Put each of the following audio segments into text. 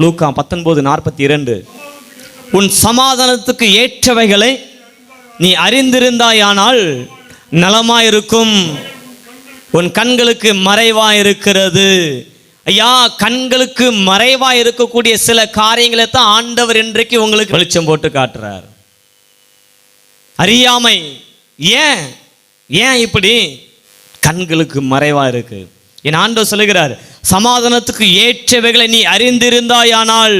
லூக்கா பத்தொன்பது நாற்பத்தி இரண்டு உன் சமாதானத்துக்கு ஏற்றவைகளை நீ அறிந்திருந்தாயானால் நலமாயிருக்கும். உன் கண்களுக்கு மறைவாயிருக்கிறது. ஐயா கண்களுக்கு மறைவாக இருக்கக்கூடிய சில காரியங்களை தான் ஆண்டவர் இன்றைக்கு உங்களுக்கு வெளிச்சம் போட்டு காட்டுறார். அறியாமை ஏன்? ஏன் இப்படி? கண்களுக்கு மறைவாக இருக்குது என் ஆண்டவர் சொல்லுகிறார் சமாதானத்துக்கு ஏற்றவைகளை நீ அறிந்திருந்தாயானால்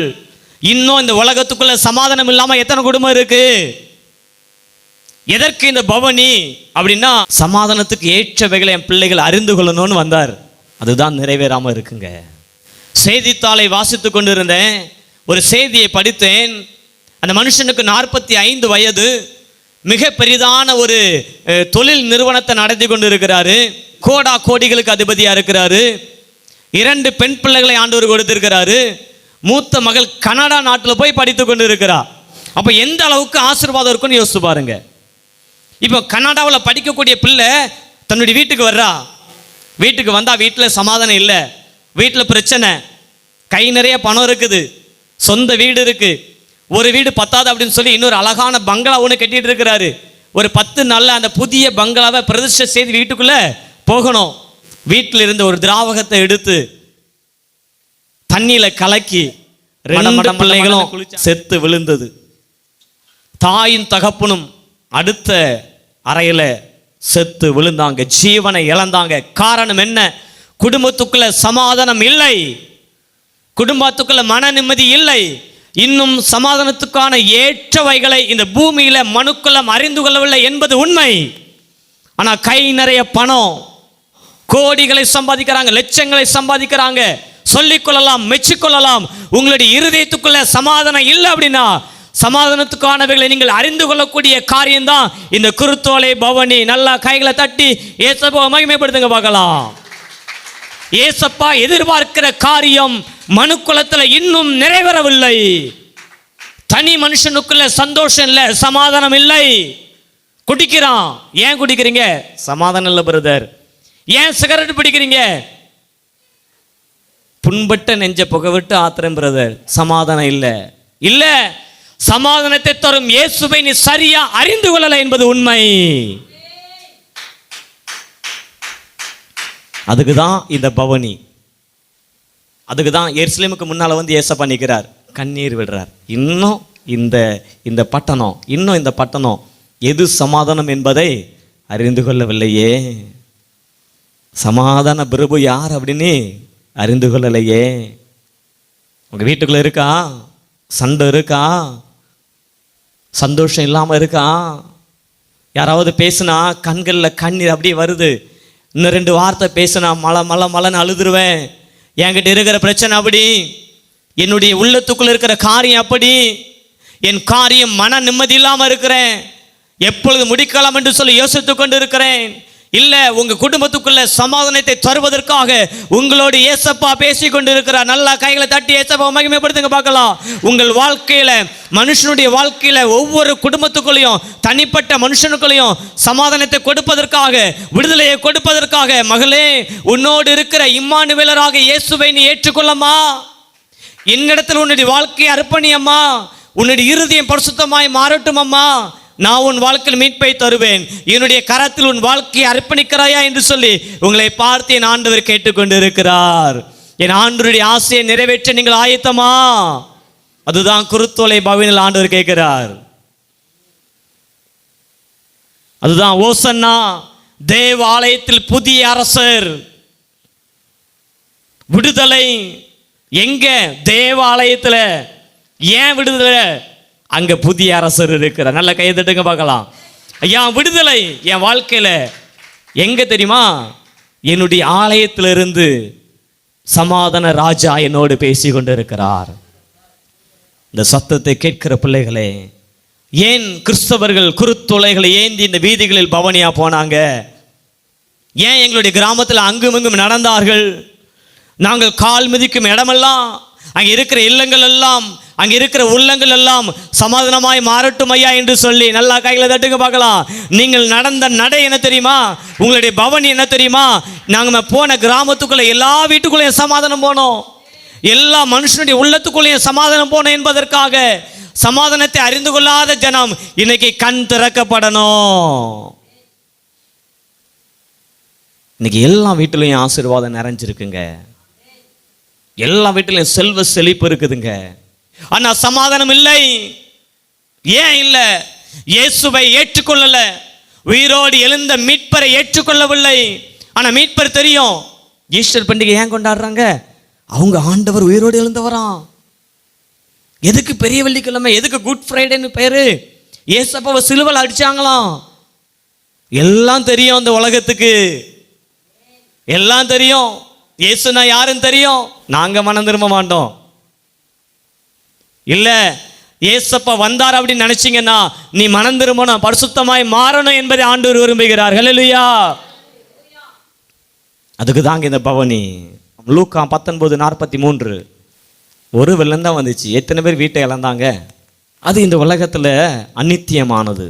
இன்னும் இந்த உலகத்துக்குள்ள சமாதானம் இல்லாம எத்தனை குடும்பம் இருக்கு? எதற்கு இந்த பவனி? அப்படின்னா சமாதானத்துக்கு ஏற்றவைகளை என் பிள்ளைகள் அறிந்து கொள்ளணும்னு வந்தார். அதுதான் நிறைவேறாம இருக்குங்க. செய்தித்தாளை வாசித்து கொண்டிருந்தேன் ஒரு செய்தியை படித்தேன். அந்த மனுஷனுக்கு நாற்பத்தி ஐந்து வயது. மிக பெரிதான ஒரு தொழில் நிறுவனத்தை நடத்தி கொண்டு இருக்கிறாரு கோடா கோடிகளுக்கு அதிபதியாக இருக்கிறாரு. இரண்டு பெண் பிள்ளைகளை ஆண்டவர் கொடுத்திருக்கிறாரு. மூத்த மகள் கனடா நாட்டில் போய் படித்து கொண்டு இருக்கிறா அப்போ எந்த அளவுக்கு ஆசீர்வாதம் இருக்குன்னு யோசிச்சு பாருங்க. இப்போ கனடாவில் படிக்கக்கூடிய பிள்ளை தன்னுடைய வீட்டுக்கு வர்றா. வீட்டுக்கு வந்தால் வீட்டில் சமாதானம் இல்லை. வீட்டில் பிரச்சனை. கை நிறைய பணம் இருக்குது. சொந்த வீடு இருக்குது ஒரு வீடு பத்தாது அப்படின்னு சொல்லி இன்னொரு அழகான பங்களா ஒன்று கட்டிகிட்டு இருக்கிறாரு. ஒரு பத்து நாளில் அந்த புதிய பங்களாவை பிரதிஷ்டை செய்து வீட்டுக்குள்ளே போகணும். வீட்டில் இருந்த ஒரு திராவகத்தை எடுத்து தண்ணியில கலக்கி ரெண்டு பிள்ளைகளும் செத்து விழுந்தது. தாயும் தகப்பனும் அடுத்த அறையில செத்து விழுந்தாங்க. ஜீவனை இழந்தாங்க. காரணம் என்ன? குடும்பத்துக்குள்ள சமாதானம் இல்லை. குடும்பத்துக்குள்ள மன நிம்மதி இல்லை. இன்னும் சமாதானத்துக்கான ஏற்றவைகளை இந்த பூமியில மனுக்குலம் அறிந்து கொள்ளவில்லை என்பது உண்மை. ஆனா கை நிறைய பணம். கோடிகளை சம்பாதிக்கிறாங்க லட்சங்களை சம்பாதிக்கிறாங்க. சொல்லிக்கொள்ளலாம் மெச்சிக்கொள்ளலாம். உங்களுடைய இருதயத்துக்குள்ள சமாதானம் இல்லை அப்படின்னா சமாதானத்துக்கானவைகளை நீங்கள் அறிந்து கொள்ளக்கூடிய காரியம்தான் இந்த குருத்தோலை பவனி நல்லா கைகளை தட்டி ஏசப்பா மகிமைப்படுத்துங்க பார்க்கலாம். ஏசப்பா எதிர்பார்க்கிற காரியம் மனு குலத்தில் இன்னும் நிறைவேறவில்லை. தனி மனுஷனுக்குள்ள சந்தோஷம் இல்லை சமாதானம் இல்லை. குடிக்கிறான். ஏன் குடிக்கிறீங்க? சமாதானம் இல்லை பிரதர் ஏன் சிகரெட் பிடிக்கிறீங்க? புண்பட்ட நெஞ்ச புகை விட்டு ஆத்திரம் பிரதர் சமாதானம் இல்லை. இல்லை. சமாதானத்தை தரும் இயேசுவை நீ சரியா அறிந்து கொள்ளல என்பது உண்மை. அதுக்கு தான் இந்த பவனி. அதுக்கு தான் எருசலேமுக்கு முன்னால் வந்து ஏசப்பா நிற்கிறார் கண்ணீர் விடுறார். இன்னும் இந்த இந்த பட்டணம் இன்னும் இந்த பட்டணம் எது சமாதானம் என்பதை அறிந்து கொள்ளவில்லையே. சமாதான பிரபு யார் அப்படின்னு அறிந்து கொள்ளலையே. உங்கள் வீட்டுக்குள்ளே இருக்கா? சண்டை இருக்கா? சந்தோஷம் இல்லாமல் இருக்கா? யாராவது பேசுனா கண்களில் கண்ணீர் அப்படியே வருது. இன்னும் ரெண்டு வார்த்தை பேசுனா மலை மலை மலைன்னு அழுதுருவேன். என்கிட்ட இருக்கிற பிரச்சனை அப்படி. என்னுடைய உள்ளத்துக்குள்ள இருக்கிற காரியம் அப்படி. என் காரியம் மன நிம்மதி இல்லாமல் இருக்கிறேன். எப்பொழுது முடிக்கலாம் என்று சொல்லி யோசித்து கொண்டு இருக்கிறேன் இல்லை உங்கள் குடும்பத்துக்குள்ள சமாதானத்தை தருவதற்காக உங்களோடு ஏசப்பா பேசி கொண்டு இருக்கிறார் நல்லா கைகளை தட்டி ஏசப்பா மகிமைப்படுத்துங்க பார்க்கலாம். உங்கள் வாழ்க்கையில் மனுஷனுடைய வாழ்க்கையில் ஒவ்வொரு குடும்பத்துக்குள்ளேயும் தனிப்பட்ட மனுஷனுக்குள்ளேயும் சமாதானத்தை கொடுப்பதற்காக விடுதலையை கொடுப்பதற்காக மகளே உன்னோடு இருக்கிற இம்மானுவேலராக இயேசுவை நீ ஏற்றுக்கொள்ளம்மா. என்னிடத்தில் உன்னுடைய வாழ்க்கையை அர்ப்பணியம்மா. உன்னுடைய இறுதியம் பரிசுத்தமாய் மாறட்டும் அம்மா நான் உன் வாழ்க்கையில் மீட்பை தருவேன். என்னுடைய கரத்தில் உன் வாழ்க்கையை அர்ப்பணிக்கிறாயா என்று சொல்லி உங்களை பார்த்து என் ஆண்டவர் கேட்டுக்கொண்டு இருக்கிறார் என் ஆண்டவருடைய ஆசையை நிறைவேற்ற நீங்கள் ஆயத்தமா? அதுதான் குருத்தோலை பவினில் ஆண்டவர் கேட்கிறார். அதுதான் ஓசன்னா தேவ ஆலயத்தில் புதிய அரசர். விடுதலை எங்க? தேவாலயத்தில். ஏன் விடுதலை? அங்க புதிய அரசர் இருக்கிறார். நல்ல கையை பார்க்கலாம். ஐயா விடுதலை என் வாழ்க்கையில. எங்க தெரியுமா? என்னுடைய ஆலயத்திலிருந்து சமாதான ராஜா என்னோடு பேசி கொண்டிருக்கிறார். இந்த சத்தத்தை கேட்கிற பிள்ளைகளே ஏன் கிறிஸ்தவர்கள் குருத்தொலைகளை ஏந்தி இந்த வீதிகளில் பவனியா போனாங்க? ஏன் எங்களுடைய கிராமத்தில் அங்கும் இங்கும் நடந்தார்கள்? நாங்கள் கால் மிதிக்கும் இடமெல்லாம் அங்கே இருக்கிற இல்லங்கள் எல்லாம் அங்கே இருக்கிற உள்ளங்கள் எல்லாம் சமாதானமாய் மாறட்டும் ஐயா என்று சொல்லி நல்லா கையில் தட்டுங்க பார்க்கலாம். நீங்கள் நடந்த நடை என்ன தெரியுமா? உங்களுடைய பவனி என்ன தெரியுமா? நாங்கள் போன கிராமத்துக்குள்ள எல்லா வீட்டுக்குள்ளேயும் சமாதானம் போனோம். எல்லா மனுஷனுடைய உள்ளத்துக்குள்ளேயும் சமாதானம் போனோம் என்பதற்காக சமாதானத்தை அறிந்து கொள்ளாத ஜனம் இன்னைக்கு கண் திறக்கப்படணும். இன்னைக்கு எல்லா வீட்டிலையும் ஆசீர்வாதம் நிறைஞ்சிருக்குங்க. எல்லா வீட்டிலையும் செல்வ செழிப்பு இருக்குதுங்க. ஆனால் சமாதானம் இல்லை. ஏன் இல்லை? இயேசுவை ஏற்றுக்கொள்ளல. உயிரோடு எழுந்த மீட்பரை ஏற்றுக்கொள்ளவில்லை. ஆனால் மீட்பர் தெரியும். ஈஸ்டர் பண்டிகை ஏன் கொண்டாடுறாங்க? அவங்க ஆண்டவர் உயிரோடு எழுந்தவராம். எதுக்கு பெரிய வெள்ளிக்கிழமை? எதுக்கு குட் ஃப்ரைடேன்னு பேரு? ஏசப்பாவை சிலுவல் அடிச்சாங்களாம். எல்லாம் தெரியும் அந்த உலகத்துக்கு. எல்லாம் தெரியும். இயேசுனா யாருன்னு தெரியும்? நாங்கள் மனம் திரும்ப மாட்டோம். இல்லை ஏசப்பா வந்தார் அப்படின்னு நினைச்சிங்கன்னா நீ மனம் திரும்பணும் பரிசுத்தமாய் மாறணும் என்பதை ஆண்டவர் விரும்புகிறார். இல்லையா அதுக்கு தாங்க இந்த பவனி. லூக்கா பத்தொன்பது நாற்பத்தி மூன்று ஒரு வெள்ளம் தான் வந்துச்சு. எத்தனை பேர் வீட்டை இழந்தாங்க? அது இந்த உலகத்தில் அநித்தியமானது.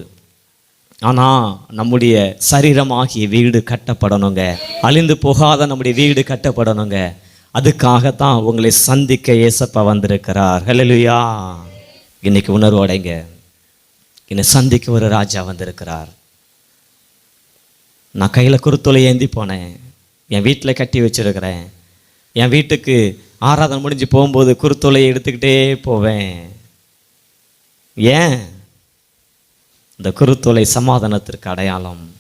ஆனால் நம்முடைய சரீரமாகிய வீடு கட்டப்படணுங்க. அழிந்து போகாத நம்முடைய வீடு கட்டப்படணுங்க. அதுக்காகத்தான் உங்களை சந்திக்க ஏசப்பா வந்திருக்கிறார். ஹலலுயா இன்னைக்கு உணர்வோடைங்க என்னை சந்திக்க ஒரு ராஜா வந்திருக்கிறார். நான் கையில் குருத்தொலை ஏந்தி போனேன். என் வீட்டில் கட்டி வச்சிருக்கிறேன். என் வீட்டுக்கு ஆராதனை முடிஞ்சு போகும்போது குருத்தொலையை எடுத்துக்கிட்டே போவேன். ஏன்? இந்த குருத்தொலை சமாதானத்திற்கு அடையாளம்.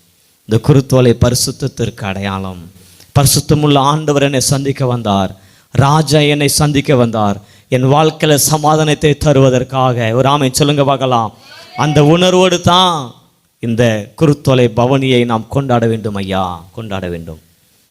இந்த குருத்தோலை பரிசுத்தத்திற்கு அடையாளம். பரிசுத்தமுள்ள ஆண்டவர் என்னை சந்திக்க வந்தார். ராஜா என்னை சந்திக்க வந்தார். என் வாழ்க்கையில் சமாதானத்தை தருவதற்காக. ஒரு ஆமை சொல்லுங்க பார்க்கலாம். அந்த உணர்வோடு தான் இந்த குருத்தொலை பவனியை நாம் கொண்டாட வேண்டும் ஐயா. கொண்டாட வேண்டும்.